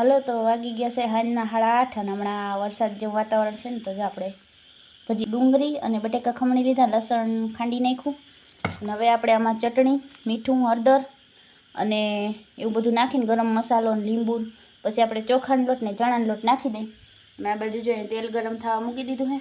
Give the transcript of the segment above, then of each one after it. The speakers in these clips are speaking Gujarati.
હાલો તો વાગી ગયા છે હાંજના સાડા આઠ અને હમણાં વરસાદ જેવું વાતાવરણ છે ને, તો જો આપણે પછી ડુંગળી અને બટેકા ખમણી લીધા, લસણ ખાંડી નાખ્યું. અને હવે આપણે આમાં ચટણી, મીઠું, હળદર અને એવું બધું નાખીને ગરમ મસાલો ને લીંબુ પછી આપણે ચોખાનો લોટ ને ચણાનો લોટ નાખી દઈ અને આ બાજુ જોઈએ તેલ ગરમ થવા મૂકી દીધું હે.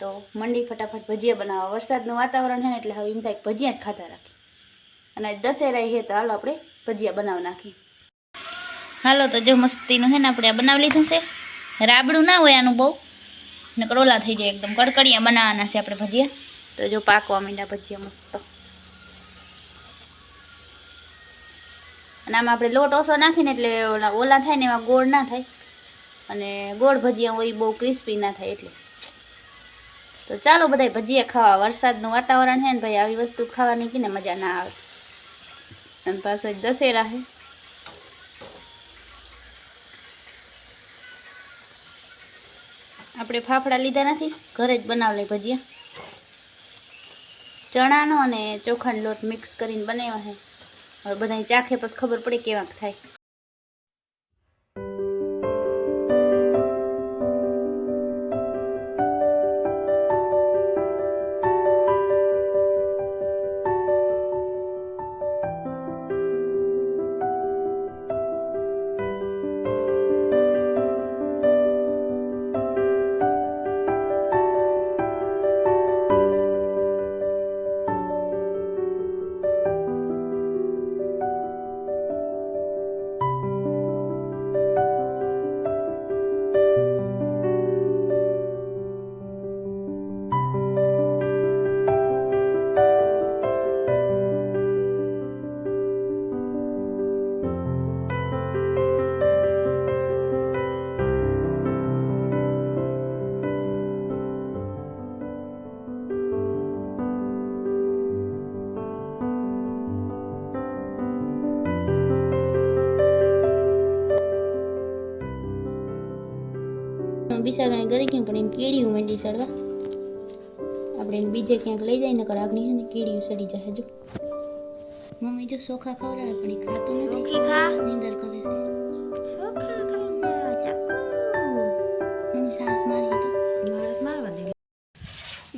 તો મંડી ફટાફટ ભજીયા બનાવવા. વરસાદનું વાતાવરણ છે ને, એટલે હવે એમ થાય ભજીયા જ ખાતા રાખી અને દશેરાય દશેરા છે, તો હાલો આપણે ભજીયા બનાવી નાખીએ. હાલો, તો જો મસ્તીનું છે ને આપણે આ બનાવી લીધું છે. રાબડું ના હોય આનું બહુ. ને કરોલા થઈ જાય એકદમ. કડકડિયા બનાવવાના છે આપણે ભજીયા. તો જો પાકવા મીંડા ભજીયા મસ્ત. અને આમાં આપણે લોટ ઓછો નાખીને એટલે ઓલા ઓલા થાય ને એમાં ગોળ ના થાય. અને ગોળ ભજીયા હોય બહુ ક્રિસ્પી ના થાય એટલે. તો ચાલો બધાય ભજીયા ખાવા. વરસાદનું વાતાવરણ છે ને ભાઈ, આવી વસ્તુ ખાવાની કે ને મજા ના આવે. અને પાછો દશેરા છે આપણે ફાફડા લીધા નથી, ઘરે જ બનાવી લઈ ભજીયા ચણાનો અને ચોખાનો લોટ મિક્સ કરીને બનાવ્યો છે. હવે બધાની ચાખે પછી ખબર પડે કેવાક થાય. બિચારા કરી ક્યાંક પણ એને કીડીયું માંડી સડવા આપણે એને બીજે ક્યાંક લઈ જાય નકર આગની છે કીડીયું સડી જાય જો મમ્મી જો સોખા ખવડાવે પણ એ ખાતો નથી. ખા. નીંદર કરે છે.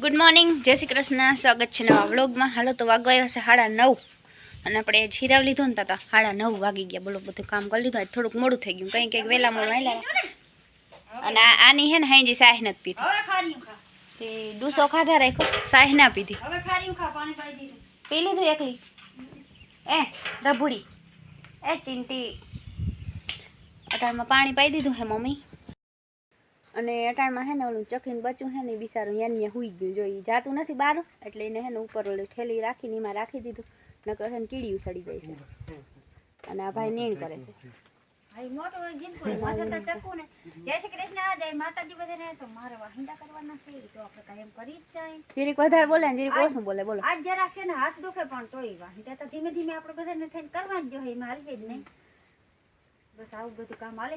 ગુડ મોર્નિંગ જય શ્રી કૃષ્ણ. સ્વાગત છે નવા વ્લોગમાં. હાલો તો વાગવા આવ્યા છે સાડા નવ. અને આપણે જીરાવ લીધું ને તાતા સાડા નવ વાગી ગયા. બોલો બધું કામ કરી લીધું. થોડુંક મોડું થઈ ગયું. કંઈ કંઈક વહેલા મોડું આવેલા અને આ આની હે ને હાંજી સાહ નથી પીધી. હવે ખારી ખા. તે ડૂસો ખાધા રાખ્યો સાહ ના પીધી. હવે ખારી ખા પાણી પાઈ દીધું. પી લીધું એકલી? એ રભુડી એ ચિંટી. અટાણમાં પાણી પાઈ દીધું હે મમ્મી. અને અટાણમાં હે ને ઓલું ચકીને બચ્યું હે ને બિસારું બિચારું યાન યા હુઈ ગયું. જો એ જાતું નથી બહાર એટલે એને હે ને ઉપર ઓલું ઠેલી રાખીને એમાં રાખી દીધું. નકર હે ને કીડી સડી જાય છે. અને આ ભાઈ નીણ કરે છે. ભાઈ મોટો હોય જીન કોઈ માથા તો ચકુ ને જય શ્રી કૃષ્ણ આ જય માતાજી બધાને. તો મારે વાહિંદા કરવાના છે તો આપણે કાયમ કરી જ જાય. જીરીક વધારે બોલે ને જીરીક ઓછું બોલે બોલો. આજ જરાક છે ને હાથ દુખે પણ તોય વાહિંદા તો ધીમે ધીમે આપણે બધાને થઈને કરવા જ જોઈએ મારી જ નહીં બસ આવું બધું કામ હાલે.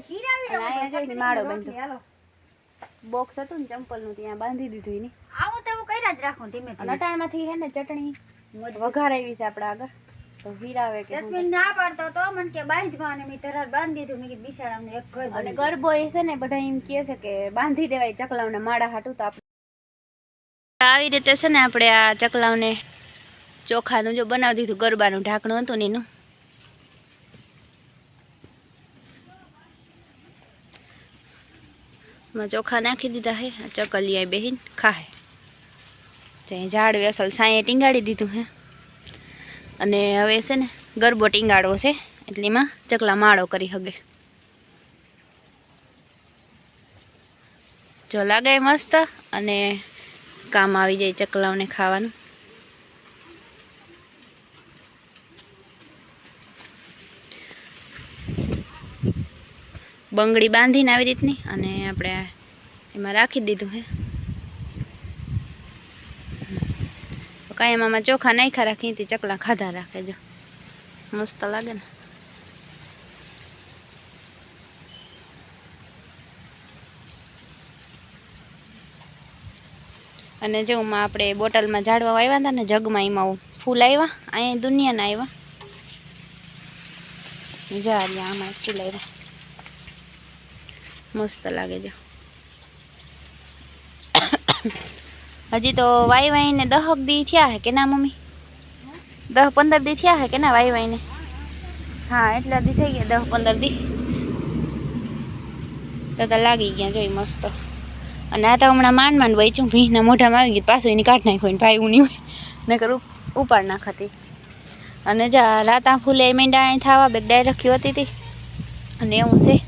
જોઈ ને માળો બાંધ્યો. હાલો. બોક્સ હતું ને ચંપલનું ત્યાં બાંધી દીધું એની. આવું તો કર્યા જ રાખો ધીમે ધીમે. અટાણમાંથી હે ને ચટણી. વઘાર આવી છે આપણે આગળ. તો હીરાવે કે જસ્મીન ના પાડતો તો મને કે બાંધવા અને મેં તરત બાંધી દીધું. મેં કીધું એક ઘર અને ગરબો એ છે ને બધા એમ કહે છે કે બાંધી દેવાય ચકલાવને માળા હાટું તો આપણે આવી રીતે છે ને આપણે આ ચકલાવને ચોખાનું જો બનાવી દીધું ગરબાનું ઢાંકણું હતું ને એનું. ચોખા નાખી દીધા હે ચકલી ચકલિયા બેહીન ખાહે. ઝાડ વેસલ સાંયે ટીંગાડી દીધું હે. અને હવે છે ને ગરબો ટીંગાડવો છે, એટલે એમાં ચકલા માળો કરી હગે. જો લાગે મસ્ત અને કામ આવી જાય ચકલાઓને ખાવાનું. બંગડી બાંધીને આવી રીતની અને આપણે એમાં રાખી દીધું હે. કાંઈ એમાં ચોખા નાખ્યા રાખી તે ચકલા ખાધા રાખે જો. મસ્ત લાગે ને. અને જો માં આપણે બોટલમાં ઝાડવા વાવ્યા હતા ને, જગમાં એમાં ફૂલ આવ્યા, અહીંયા દુનિયાના આવ્યા. જા રહ્યા, આમાં ફૂલ આવ્યા. મસ્ત લાગે છે હજી તો વાઈ વાઈને દહક દી થયા હે કે ના, મમ્મી? દહ પંદર દી થયા હે કે ના, વાઈ વાઈને? હા, એટલા દી થઈ ગયા, દહ પંદર દી. તો તો લાગી ગયા, જોઈ મસ્ત. અને આ તો હમણાં માંડ માંડ વહીચું ભીના મોઢામાં આવી ગયું, પાછું એની કાઢ નાખ્યું ભાઈ હું નહીં નકર ઉપ- ઉપાડ નાખતી. અને જા, રાતા ફૂલે મીંડા અહીં થવા, બે ડાય રખી હતી હતી અને એવું છે.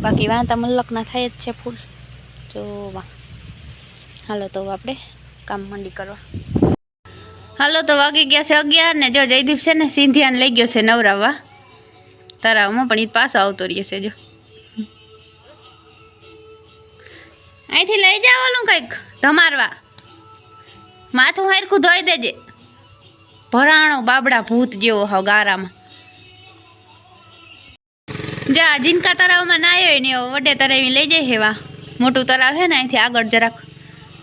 બાકી વાંતા મલકના થાય જ છે ફૂલ. જો વાહ હાલો તો આપણે કામ મંડી કરવા. હાલો તો વાગી ગયા છે અગિયાર ને જો જયદીપ છે ને સિંધિયાને લઈ ગયો છે નવરાવવા તરાવમાં પણ એ પાછો આવતો રહે છે જો. અહીંથી લઈ જવાનું કંઈક, ધમારવા. માથું હરખું ધોઈ દેજે. ભરાણો બાબડા ભૂત જેવો હાવ ગારામાં. જા, જીનકા તળાવમાં હોય ને વડે તરાવી લઈ જાય હેવા મોટું તળાવ છે ને અહીંથી આગળ જરાક.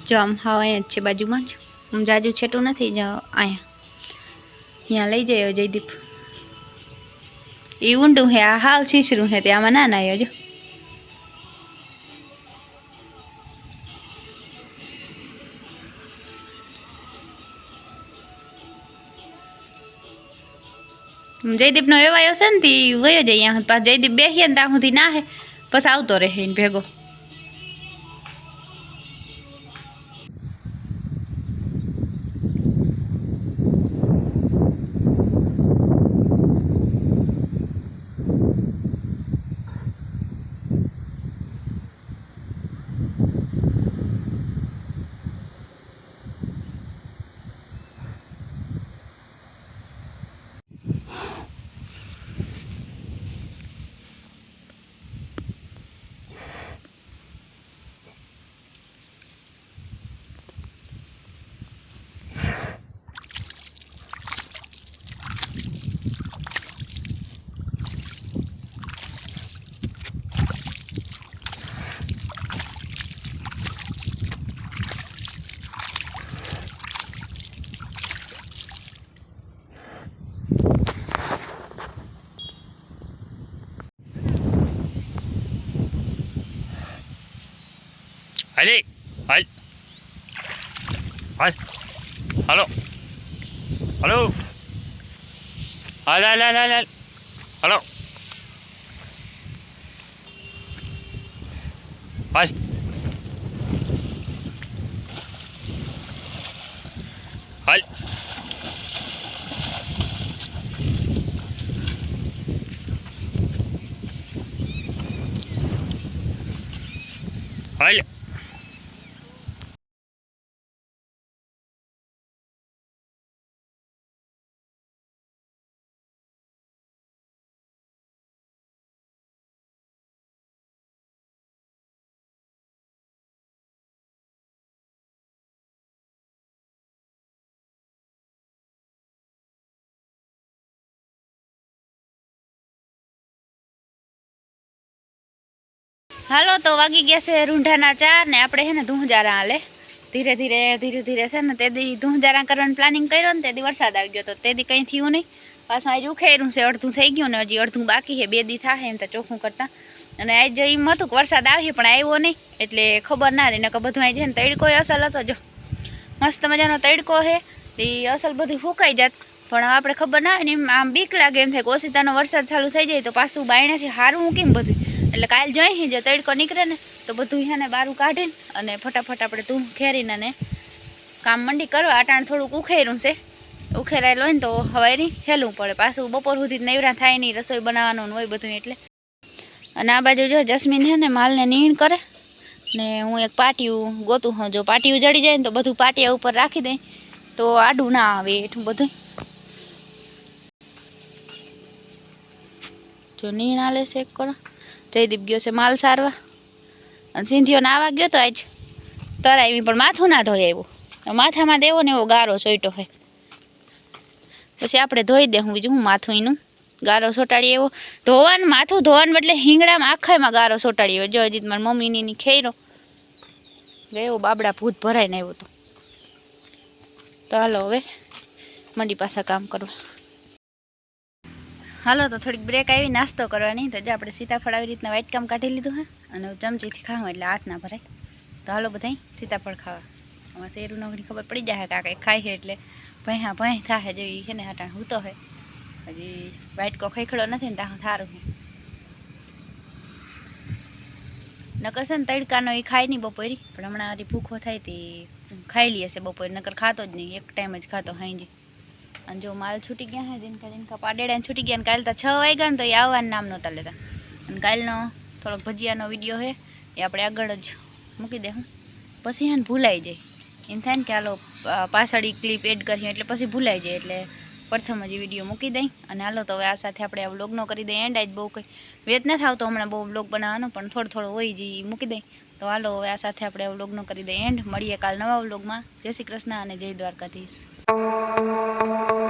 જો આમ હાવ અહીંયા જ છે બાજુમાં જ. આમ જાજુ છેટું નથી, જ અહીંયા. અહીંયા લઈ જાય જયદીપ. એ ઊંડું હે, આ હાવ છીસરું હે તે, આમાં ના નાયો, જો. જયદીપનો એવાયો છે ને તી, વયો જાય અહીંયા. જયદીપ બેસીએ ને ત્યાં સુધી ના હે પછી આવતો રહે ભેગો. Ali, al. Al. Hallo. Hallo. Al, al, al, al, al. Hallo. Al. હાલો, તો વાગી ગયા છે રૂંઢાના ચાર ને આપણે છે ને ધૂંજારા હાલે. ધીરે ધીરે ધીરે ધીરે છે ને તે દી ધૂંજારા કરવાનું પ્લાનિંગ કર્યો ને તે દી વરસાદ આવી ગયો તો તે દી કંઈ થયું નહીં. પાછું આજે ઉખેર્યું છે, અડધું થઈ ગયું ને હજી અડધું બાકી છે, બે દી થાય એમ તો ચોખ્ખું કરતા. અને આજે એમ હતું કે વરસાદ આવ્યો પણ આવ્યો નહીં, એટલે ખબર ના રહી કે બધું આજે ને તડકો અસલ હતો જો. મસ્ત મજાનો તડકો છે તે અસલ બધું ફૂંકાઈ જાત. પણ આપણે ખબર ના હોય ને આમ બીક લાગે એમ થાય કે વરસાદ ચાલુ થઈ જાય તો પાછું બાયણેથી હારવું કેમ બધું. એટલે કાલ જોઈ જે તડકો નીકળે ને, તો બધું હેને બારું કાઢીને અને ફટાફટ આપણે તું ખેરીને ને કામ મંડી કરવા. અટાણ થોડુંક ઉખેરું છે. ઉખેરાયેલું હોય ને તો હવે નહીં હેલવું પડે. પાછું બપોર સુધી જ થાય નહીં, રસોઈ બનાવવાનું હોય બધું એટલે. અને આ બાજુ જો જસ્મીન છે ને માલને નીણ કરે. ને હું એક પાટિયું ગોતું હોઉં જો પાટિયું જડી જાય ને તો બધું પાટિયા ઉપર રાખી દઈ તો આડું ના આવે એટલું બધું જો નીણ આલે છે એક કરો. જયદીપ ગયો છે માલ સારવા. અને સિંધીઓ નાવા ગયો તો આજ તરાવી પણ માથું ના ધોઈ આવ્યું. માથામાં દેવો ને એવો ગારો ચોઈટો હોય. પછી આપણે ધોઈ દે હું બીજું હું માથું એનું ગારો સોટાડી એવો ધોવાનું, માથું ધોવાનું એટલે હિંગડામાં આખામાં ગારો સોટાડી આવ્યો. જો હજી મારી મમ્મીની ખેરો. ગયો બાબડા ભૂત ભરાઈને આવ્યો તો. તો હાલો હવે મંડી પાસે કામ કરવા. હાલો, તો થોડીક બ્રેક આવી, નાસ્તો કરવાની. તો જે આપણે સીતાફળ આવી રીતના વ્હાઈટ કામ કાઢી લીધું હે, અને ચમચીથી ખાઉં, એટલે હાથ ના ભરાય. તો હાલો બધા સીતાફળ ખાવા. આમાં શેરુનો ઘડી ખબર પડી જાય કાંઈ ખાય છે એટલે ભૈયા ભય થાય જેવી છે ને હટાણ હૂતો હે. હજી વાટકો ખૈખડો નથી ને ત્યાં સારું છે નકર છે ને તડકાનો એ ખાય નહીં બપોરી, પણ હમણાં ભૂખો થાય તે ખાઈ લઈએ છે બપોરે, નકર ખાતો જ નહીં, એક ટાઈમ જ ખાતો હાંજી. અને જો માલ છૂટી ગયા હે દિનકા દિનકા પાડેડા છૂટી ગયા કાલે તો છ વાગ્યા ને તો એ આવવાનું નામ નહોતા લેતા. અને કાલનો થોડોક ભજીયાનો વીડિયો છે એ આપણે આગળ જ મૂકી દે હું. પછી હે ભૂલાઈ જાય. એમ થાય ને કે હાલો પાછળી ક્લિપ એડ કરીએ એટલે પછી ભૂલાઈ જાય એટલે પ્રથમ જ વીડિયો મૂકી દઈ. અને હાલો તો હવે આ સાથે આપણે આ વ્લોગનો કરી દઈએ એન્ડ આજ બહુ કંઈ વેત નથી આવતો હમણાં બહુ વ્લોગ બનાવવાનો, પણ થોડો થોડો હોય જે મૂકી દઈ. તો હાલો હવે આ સાથે આપણે આ વ્લોગનો કરી દઈએ એન્ડ મળીએ કાલ નવા વ્લોગમાં જય શ્રી કૃષ્ણ અને જય દ્વારકાધીશ. Música